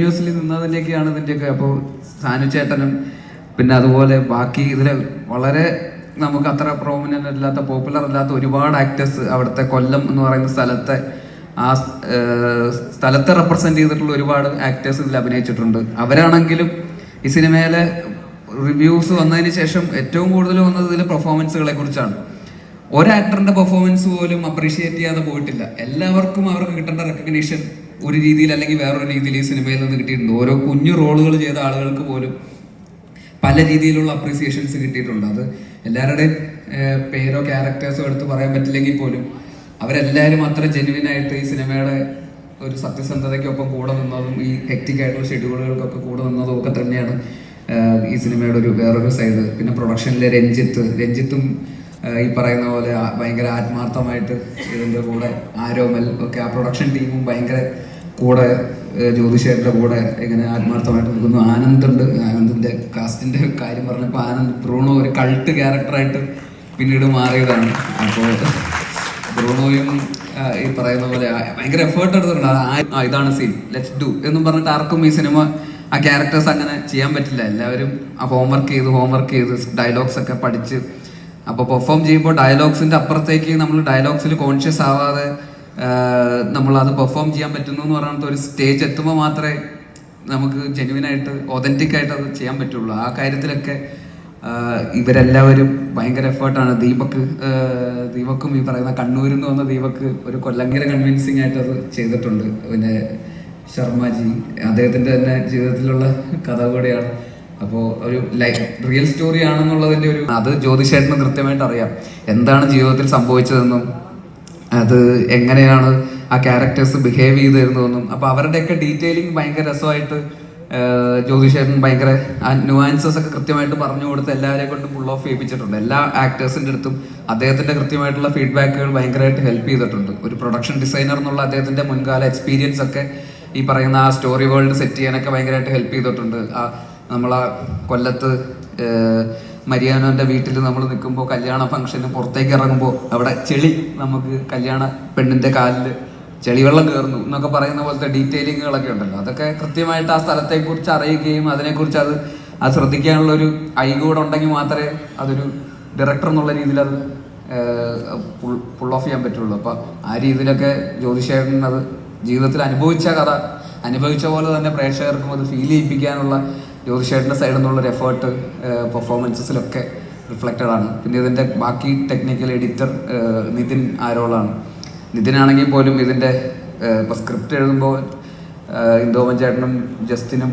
ന്യൂസിൽ നിന്നതിന്റെയൊക്കെയാണ് ഇതിന്റെയൊക്കെ അപ്പോൾ സാനുചേട്ടനും പിന്നെ അതുപോലെ ബാക്കി ഇതിൽ വളരെ നമുക്ക് അത്ര പ്രോമിനന്റ് അല്ലാത്ത പോപ്പുലർ അല്ലാത്ത ഒരുപാട് ആക്ടേഴ്സ് അവിടുത്തെ കൊല്ലം എന്ന് പറയുന്ന സ്ഥലത്തെ ആ സ്ഥലത്തെ റെപ്രസെന്റ് ചെയ്തിട്ടുള്ള ഒരുപാട് ആക്ടേഴ്സ് ഇതിൽ അഭിനയിച്ചിട്ടുണ്ട്. അവരാണെങ്കിലും ഈ സിനിമയിലെ റിവ്യൂസ് വന്നതിന് ശേഷം ഏറ്റവും കൂടുതൽ വന്നത് ഇതിലെ പെർഫോമൻസുകളെ കുറിച്ചാണ്. ഒരു ആക്ടറിന്റെ പെർഫോമൻസ് പോലും അപ്രീഷിയേറ്റ് ചെയ്യാതെ പോയിട്ടില്ല. എല്ലാവർക്കും അവർക്ക് കിട്ടേണ്ട റെക്കഗ്നീഷൻ ഒരു രീതിയിൽ അല്ലെങ്കിൽ വേറൊരു രീതിയിൽ ഈ സിനിമയിൽ നിന്ന് കിട്ടിയിട്ടുണ്ട്. ഓരോ കുഞ്ഞു റോളുകൾ ചെയ്ത ആളുകൾക്ക് പോലും പല രീതിയിലുള്ള അപ്രീസിയേഷൻസ് കിട്ടിയിട്ടുണ്ട്. അത് എല്ലാവരുടെയും പേരോ ക്യാരക്ടേഴ്സോ എടുത്ത് പറയാൻ പറ്റില്ലെങ്കിൽ പോലും അവരെല്ലാവരും അത്ര ജെനുവിൻ ആയിട്ട് ഈ സിനിമയുടെ ഒരു സത്യസന്ധതയ്ക്കൊപ്പം കൂടെ നിന്നതും ഈ ഹെക്റ്റിക് ആയിട്ടുള്ള ഷെഡ്യൂളുകൾക്കൊക്കെ കൂടെ നിന്നതും ഒക്കെ തന്നെയാണ് ഈ സിനിമയുടെ ഒരു വേറൊരു സൈഡ് പിന്നെ പ്രൊഡക്ഷനിലെ രഞ്ജിത്ത് രഞ്ജിത്തും ഈ പറയുന്ന പോലെ ഭയങ്കര ആത്മാർത്ഥമായിട്ട് ഇതിന്റെ കൂടെ ആരോമൽ ഒക്കെ ആ പ്രൊഡക്ഷൻ ടീമും ഭയങ്കര കൂടെ ജ്യോതിഷേട്ടന്റെ കൂടെ ഇങ്ങനെ ആത്മാർത്ഥമായിട്ട് നിൽക്കുന്നു. ആനന്ദുണ്ട്. ആനന്ദിന്റെ കാസ്റ്റിന്റെ കാര്യം പറഞ്ഞപ്പോൾ ആനന്ദ് ബ്രൂണോ ഒരു കൾട്ട് ക്യാരക്ടറായിട്ട് പിന്നീട് മാറിയതാണ്. അപ്പോൾ ബ്രൂണോയും ഈ പറയുന്ന പോലെ ഭയങ്കര എഫേർട്ട് എടുത്തിട്ടുണ്ട്. ആ, ഇതാണ് സീൻ ലെറ്റ്സ് ഡു എന്നും പറഞ്ഞിട്ട് ആർക്കും ഈ സിനിമ ആ ക്യാരക്ടേഴ്സ് അങ്ങനെ ചെയ്യാൻ പറ്റില്ല. എല്ലാവരും ആ ഹോംവർക്ക് ചെയ്ത് ഹോംവർക്ക് ചെയ്ത് ഡയലോഗ്സ് ഒക്കെ പഠിച്ച് അപ്പോൾ പെർഫോം ചെയ്യുമ്പോൾ ഡയലോഗ്സിന്റെ അപ്പുറത്തേക്ക് നമ്മൾ ഡയലോഗ്സിൽ കോൺഷ്യസ് ആവാതെ നമ്മൾ അത് പെർഫോം ചെയ്യാൻ പറ്റുന്നു എന്ന് പറയുന്നത് ഒരു സ്റ്റേജ് എത്തുമ്പോൾ മാത്രമേ നമുക്ക് ജെന്യുവൻ ആയിട്ട് ഒതന്റിക് ആയിട്ട് അത് ചെയ്യാൻ പറ്റുള്ളൂ. ആ കാര്യത്തിലൊക്കെ ഇവരെല്ലാവരും ഭയങ്കര എഫേർട്ടാണ് ദീപക് ദീപക്കും ഈ പറയുന്ന കണ്ണൂരിൽ നിന്ന് വന്ന ദീപക് ഒരു കൊല്ലങ്കര കൺവിൻസിങ് ആയിട്ട് അത് ചെയ്തിട്ടുണ്ട്. പിന്നെ ശർമ്മജി അദ്ദേഹത്തിന്റെ തന്നെ ജീവിതത്തിലുള്ള കഥ കൂടിയാണ്. അപ്പോൾ ഒരു ലൈഫ് റിയൽ സ്റ്റോറി ആണെന്നുള്ളതിന്റെ ഒരു അത് ജ്യോതിഷേട്ടന് കൃത്യമായിട്ട് അറിയാം. എന്താണ് ജീവിതത്തിൽ സംഭവിച്ചതെന്നും അത് എങ്ങനെയാണ് ആ ക്യാരക്ടേഴ്സ് ബിഹേവ് ചെയ്തിരുന്നതെന്നും. അപ്പൊ അവരുടെയൊക്കെ ഡീറ്റെയിലിംഗ് ഭയങ്കര രസമായിട്ട് ജ്യോതിഷേട്ടൻ ഭയങ്കര ആ ഒക്കെ കൃത്യമായിട്ട് പറഞ്ഞു കൊടുത്ത് എല്ലാവരെയും കൊണ്ട് ഫുൾ ഓഫ് ചെയ്യിപ്പിച്ചിട്ടുണ്ട്. എല്ലാ ആക്ടേഴ്സിന്റെ അടുത്തും അദ്ദേഹത്തിന്റെ കൃത്യമായിട്ടുള്ള ഫീഡ്ബാക്കുകൾ ഭയങ്കരമായിട്ട് ഹെൽപ്പ് ചെയ്തിട്ടുണ്ട്. ഒരു പ്രൊഡക്ഷൻ ഡിസൈനർ എന്നുള്ള അദ്ദേഹത്തിന്റെ മുൻകാല എക്സ്പീരിയൻസ് ഒക്കെ ഈ പറയുന്ന ആ സ്റ്റോറി വേൾഡ് സെറ്റ് ചെയ്യാനൊക്കെ ഭയങ്കരമായിട്ട് ഹെൽപ്പ് ചെയ്തിട്ടുണ്ട്. ആ നമ്മളെ കൊല്ലത്ത് മരിയാനോന്റെ വീട്ടിൽ നമ്മൾ നിൽക്കുമ്പോൾ കല്യാണ ഫംഗ്ഷന് പുറത്തേക്ക് ഇറങ്ങുമ്പോൾ അവിടെ ചെളി നമുക്ക് കല്യാണ പെണ്ണിന്റെ കാലിൽ ചെളിവെള്ളം കയറുന്നു എന്നൊക്കെ പറയുന്ന പോലത്തെ ഡീറ്റെയിലിങ്ങുകളൊക്കെ ഉണ്ടല്ലോ. അതൊക്കെ കൃത്യമായിട്ട് ആ സ്ഥലത്തെക്കുറിച്ച് അറിയുകയും അതിനെക്കുറിച്ച് അത് അത് ശ്രദ്ധിക്കാനുള്ള ഒരു ഐകൂടെ ഉണ്ടെങ്കിൽ മാത്രമേ അതൊരു ഡയറക്ടർ എന്നുള്ള രീതിയിൽ അത് ഫുൾ ഓഫ് ചെയ്യാൻ പറ്റുള്ളൂ. അപ്പോൾ ആ രീതിയിലൊക്കെ ജ്യോതിഷേഖരൻ അത് ജീവിതത്തിൽ അനുഭവിച്ച കഥ അനുഭവിച്ച പോലെ തന്നെ പ്രേക്ഷകർക്കും അത് ഫീൽ ചെയ്യിപ്പിക്കാനുള്ള ജ്യോതിഷേട്ടന്റെ സൈഡിൽ നിന്നുള്ള ഒരു എഫേർട്ട് പെർഫോമൻസസിലൊക്കെ റിഫ്ലക്റ്റഡ് ആണ്. പിന്നെ ഇതിന്റെ ബാക്കി ടെക്നിക്കൽ എഡിറ്റർ നിതിൻ ആരോളാണ്. നിതിനാണെങ്കിൽ പോലും ഇതിന്റെ ഇപ്പോൾ സ്ക്രിപ്റ്റ് എഴുതുമ്പോൾ ഇന്ദോമൻ ചേട്ടനും ജസ്റ്റിനും